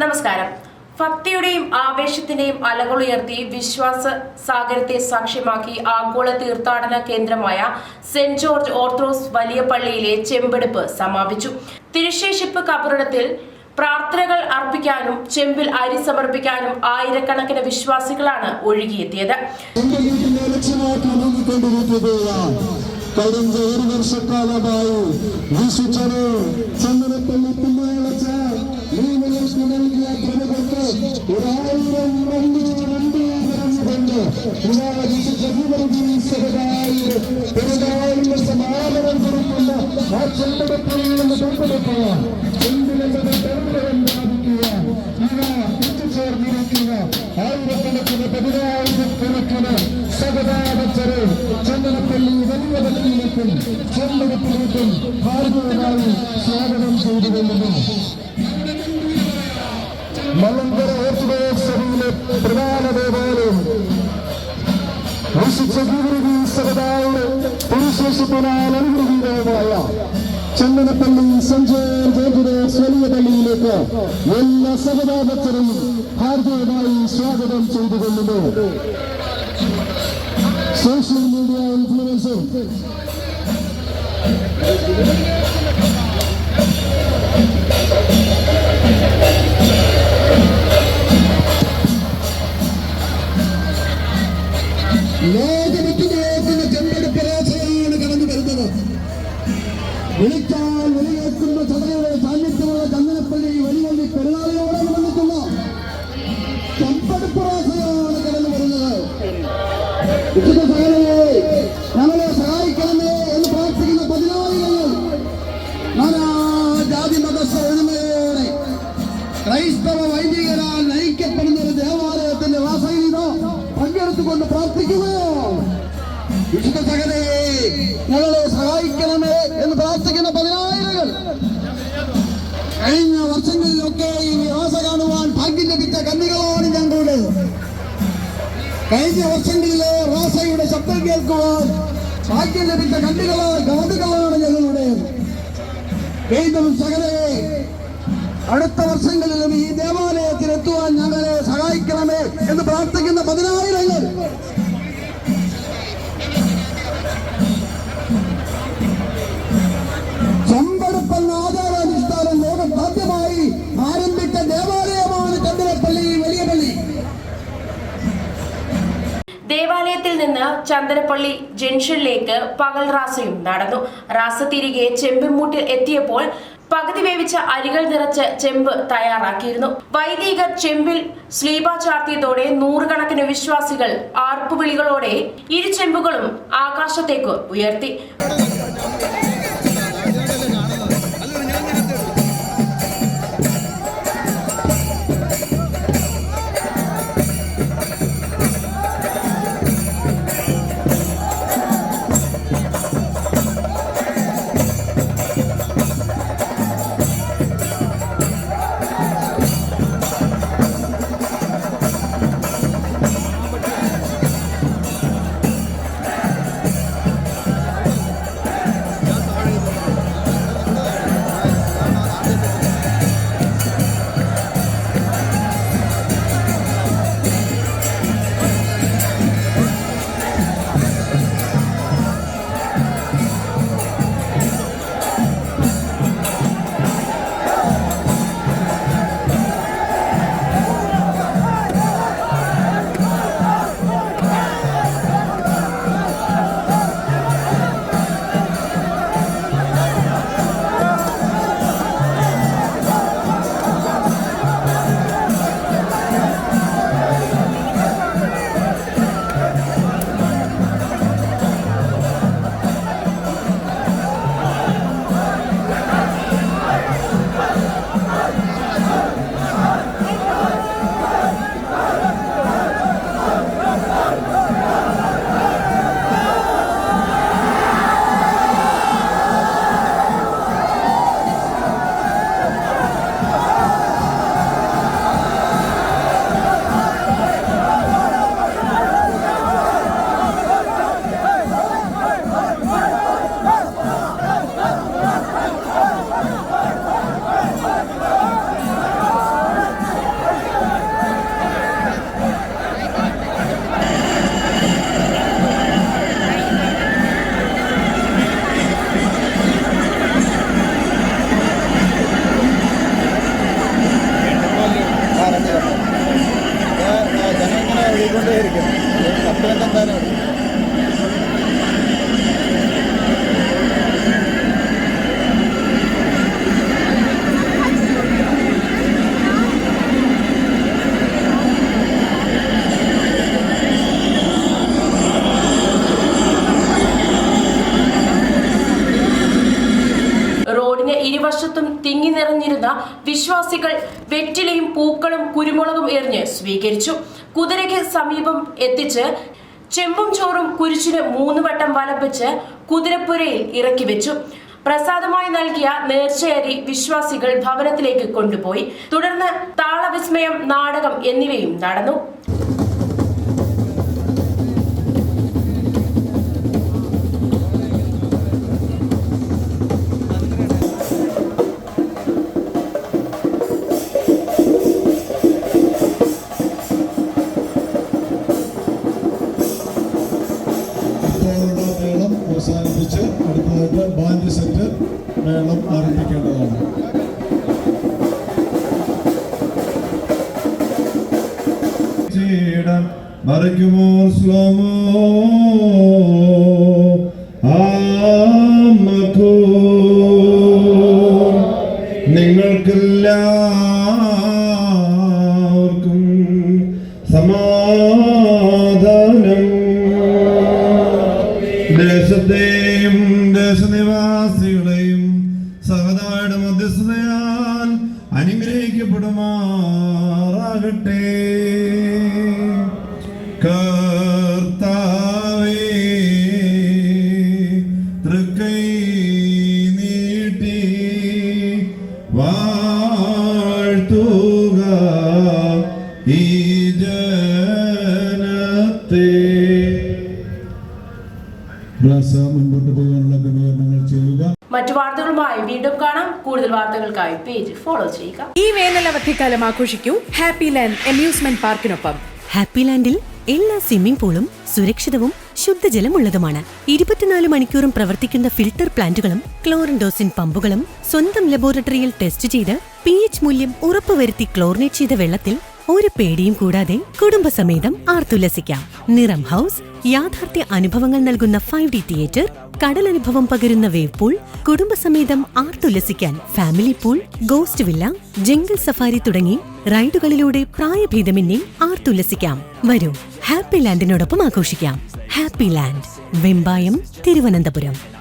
നമസ്കാരം. ഭക്തിയുടെയും ആവേശത്തിന്റെയും അലകളുയർത്തി വിശ്വാസ സാഗരത്തെ സാക്ഷ്യമാക്കി ആഗോള തീർത്ഥാടന കേന്ദ്രമായ സെന്റ് ജോർജ് ഓർത്തോസ് വലിയ പള്ളിയിലെ ചെമ്പെടുപ്പ് സമാപിച്ചു. തിരുശേഷിപ്പ് കബറിടത്തിൽ പ്രാർത്ഥനകൾ അർപ്പിക്കാനും ചെമ്പിൽ അരി സമർപ്പിക്കാനും ആയിരക്കണക്കിന് വിശ്വാസികളാണ് ഒഴുകിയെത്തിയത്. കഴിഞ്ഞ ഒരു വർഷക്കാലമായി സമാപനം കൊടുക്കുന്ന ആ ചെമ്പടപ്പള്ളിയിൽ നിന്ന് പങ്കെടുക്കുക എന്തിനെന്നത് തെരഞ്ഞെടുപ്പ് സ്ഥാപിക്കുക ഇവ എത്തിച്ചേർന്നിരിക്കുക ആയിരക്കണക്കിന് പതിനായിരക്കണക്കിന് സഹതാപച്ചര് ചന്ദനപ്പള്ളി വലിയ പള്ളിയിലേക്കും ചെമ്പടപ്പിലേക്കും ഭാരതമായി സ്വാഗതം ചെയ്തുകൊള്ളുന്നു മലങ്കര ഓർത്തഡോക്സ് സഭയിലെ പ്രധാന ദേവാലയം. വിശുദ്ധ ഗുരുവി സഹതാവ് പുരുഷേഷിപ്പിനാൽ അനുഗ്രഹീതവുമായ ചന്ദനപ്പള്ളി സഞ്ജയ് ജോർജിഡോസ് വലിയ പള്ളിയിലേക്ക് എല്ലാ സഹതാപത്തിനും ഹാർദവമായി സ്വാഗതം ചെയ്തുകൊള്ളുന്നു. Social media influencer. ലോകമെത്തുനോക്കുന്ന ചെമ്പെടുപ്പ് രാശയാണ് കടന്നു വരുന്നത് വിളിച്ചാൽ വിളിയേക്കുന്ന ചതയുടെ സാന്നിധ്യമുള്ള ചന്ദനപ്പള്ളി വലിവള്ളി പെരുന്നാളിനോടനുബന്ധിച്ചുള്ള ചെമ്പെടുപ്പ് രാശയാണ് കടന്നു വരുന്നത് പങ്കെടുത്തുകൊണ്ട് പ്രാർത്ഥിക്കുകയോ വിശുദ്ധ സകലയെ ഞങ്ങളെ സഹായിക്കണമേ എന്ന് പ്രാർത്ഥിക്കുന്ന പതിനായിരങ്ങൾ. കഴിഞ്ഞ വർഷങ്ങളിലൊക്കെ ഈ ആശ കാണുവാൻ ഭാഗ്യം ലഭിച്ച കന്യകളാണ് ഞങ്ങളുടെ. കഴിഞ്ഞ വർഷങ്ങളിലെ റാസയുടെ ശബ്ദം കേൾക്കുവാൻ ഭാഗ്യം ലഭിച്ച കണ്ണികളാണ് ഗവതുകളാണ് ഞങ്ങളുടെ. കഴിഞ്ഞ സകലയെ അടുത്ത വർഷങ്ങളിലും ഈ ദേവാലയത്തിൽ എത്തുവാൻ ഞങ്ങളെ സഹായിക്കണമേ എന്ന് പ്രാർത്ഥിക്കുന്ന പതിനായിരങ്ങൾ. ദേവാലയത്തിൽ നിന്ന് ചന്ദനപ്പള്ളി ജംഗ്ഷനിലേക്ക് പകൽ റാസയും നടന്നു. റാസ തിരികെ ചെമ്പിമൂട്ടിൽ എത്തിയപ്പോൾ പകുതി വേവിച്ച അരികൾ നിറച്ച് ചെമ്പ് തയ്യാറാക്കിയിരുന്നു. വൈദികർ ചെമ്പിൽ സ്ലീബ ചാർത്തിയതോടെ നൂറുകണക്കിന് വിശ്വാസികൾ ആർപ്പുവിളികളോടെ ഇരു ചെമ്പുകളും ആകാശത്തേക്ക് ഉയർത്തി. തിങ്ങി നിറഞ്ഞിരുന്ന വിശ്വാസികൾ വെറ്റിലയും പൂക്കളും കുരുമുളകും എറിഞ്ഞ് സ്വീകരിച്ചു. കുതിരയ്ക്ക് സമീപം എത്തിച്ച് ചെമ്പും ചോറും കുരിശിന് മൂന്ന് വട്ടം വലപ്പിച്ച് കുതിരപ്പുരയിൽ ഇറക്കി വെച്ചു. പ്രസാദമായി നൽകിയ നേർച്ചയരി വിശ്വാസികൾ ഭവനത്തിലേക്ക് കൊണ്ടുപോയി. തുടർന്ന് താളവിസ്മയം നാടകം എന്നിവയും നടന്നു. സ്ലോമോ ആമക്കോ നിങ്ങൾക്കെല്ലാവർക്കും സമാധാനം ദേശത്തെയും ദേശനിവാസികളെയും സഹതായുടെ മധ്യസ്ഥതയാൽ അനുഗ്രഹിക്കപ്പെടുമാറാകട്ടെ. മറ്റു വാർത്തകളുമായി വീണ്ടും കാണാം. കൂടുതൽ വാർത്തകൾക്കായി പേജ് ഫോളോ ചെയ്യുക. ഈ വേനൽ അവധിക്കാലം ആഘോഷിക്കൂ. ഹാപ്പി ലാൻഡ് അമ്യൂസ്മെന്റ് പാർക്കിനൊപ്പം. ഹാപ്പി ലാൻഡിൽ എല്ലാ സ്വിമ്മിംഗ് പൂളും സുരക്ഷിതവും ശുദ്ധജലമുള്ളതുമാണ്. ഇരുപത്തിനാല് മണിക്കൂറും പ്രവർത്തിക്കുന്ന ഫിൽട്ടർ പ്ലാന്റുകളും ക്ലോറിൻഡോസിൻ പമ്പുകളും സ്വന്തം ലബോറട്ടറിയിൽ ടെസ്റ്റ് ചെയ്ത് പി എച്ച് മൂല്യം ഉറപ്പുവരുത്തി ക്ലോറിനേറ്റ് ചെയ്ത വെള്ളത്തിൽ ഒരു പേടിയും കൂടാതെ കുടുംബസമേതം ആർത്തുല്ലസിക്കാം. നിറം ഹൗസ് യാഥാർത്ഥ്യ അനുഭവങ്ങൾ നൽകുന്ന ഫൈവ് ഡി തിയേറ്റർ കടലനുഭവം പകരുന്ന വേവ് പൂൾ കുടുംബസമേതം ആർത്തുല്ലസിക്കാൻ family pool ghost villa jungle safari തുടങ്ങി റൈഡുകളിലൂടെ പ്രായഭേദമന്യേ ആർത്തുല്ലസിക്കാം വരൂ. ഹാപ്പി ലാൻഡിനോടൊപ്പം ആഘോഷിക്കാം. Happy Land Vembayam Thiruvananthapuram.